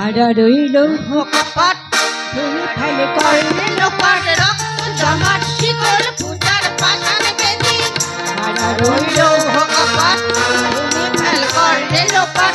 কারা রইল কপাট তুমি ফেলে করলে লোপাট রক্ত জমাট শিকল ফুটার পাশান বেদি। কারা রইল কপাট তুমি ফেল করলে লোপাট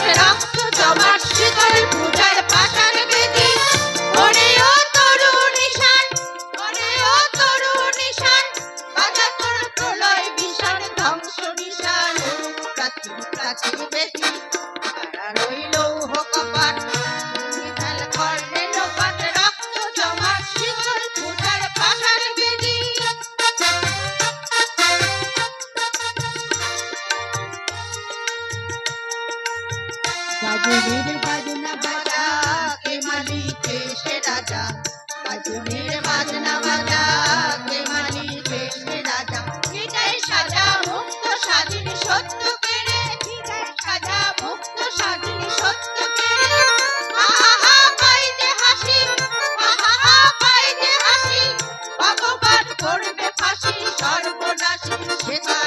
গাজনের বাজনা বাজা, কে মালিকে সে রাজা? বাজনের বাজনা বাজা, কে মালিকে সে রাজা? হৃদয় সাজা, মুক্ত স্বাধীন সত্য সর্বনাশী শেখায়